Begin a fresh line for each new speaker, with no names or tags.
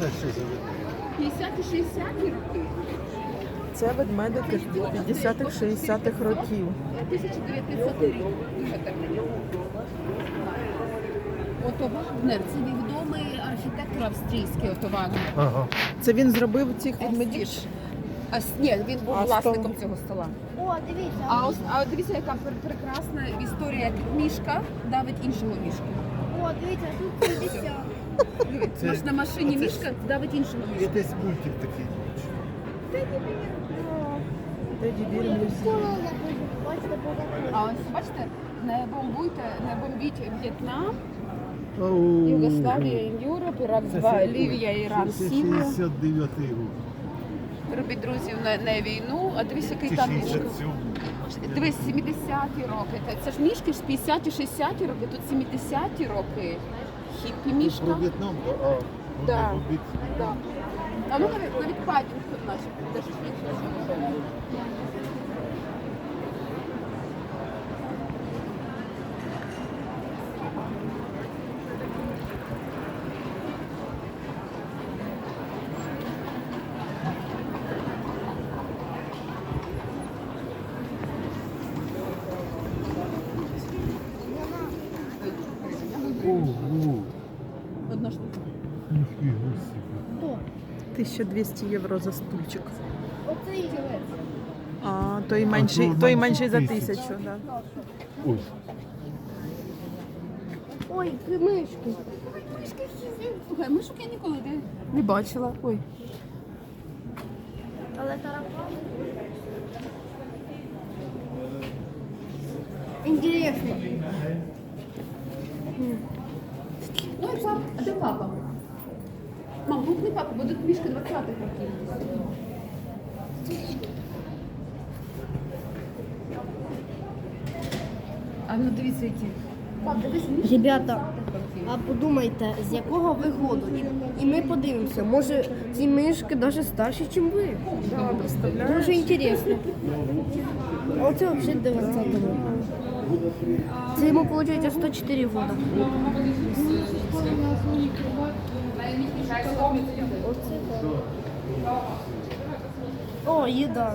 50-60 роки.
Це ведмедики 50-х, 60-х років.
1900 рік. Дуже. Ото Вагнер, це відомий архітектор австрійський Ото Вагнер.
Ага.
Це він зробив цих ведмедів?
А, ні, він був
А
власником
стол?
цього стола.
О, дивіться.
А ось а от дивіться, яка пр- прекрасна історія, як мішка давить іншого мішка.
О, дивіться, тут 50.
Це-
Може на машині
а це-
мішка давить іншого
Є
мішка.
десь мультик такий.
Теді Бір.
Бачите, по.
А ось бачите, не бомбуйте, не бомбіть В'єтнам, Югославія, Європа, Ірак,
Це
два,
ще-
Лівія, Іран, Сірія.
69-й рік.
Робіть друзів на, на війну, а дивись, який там мішка.
67
Дивись, 70-ті роки. Це ж мішки ж 50-ті, 60-ті роки, тут 70-ті роки. Хіппі мішка.
Про В'єтнам, а вони
Да.
робить.
Да. А ну навіть, навіть Паддінгтон наші, Де ж він?
1200 євро за стульчик. А той менший,
то
той менший за
тисяч.
тисячу. Да.
Ось.
Ой, мишки.
Слухай, мишок я ніколи не, не бачила. Ой.
Але таракани. Інтересно.
Ну і папа. А де папа? Гукни папа, бо тут 20-х років. А ну дивіться які. Пап, дивись, мішка.
Ребята, а подумайте, з якого ви году? І, і ми подивимося, може ці мишки навіть старші, ніж ви.
Да, представляєш?
Дуже інтересно. А оце взагалі 19 го Це йому виходить 104 года. О, їда.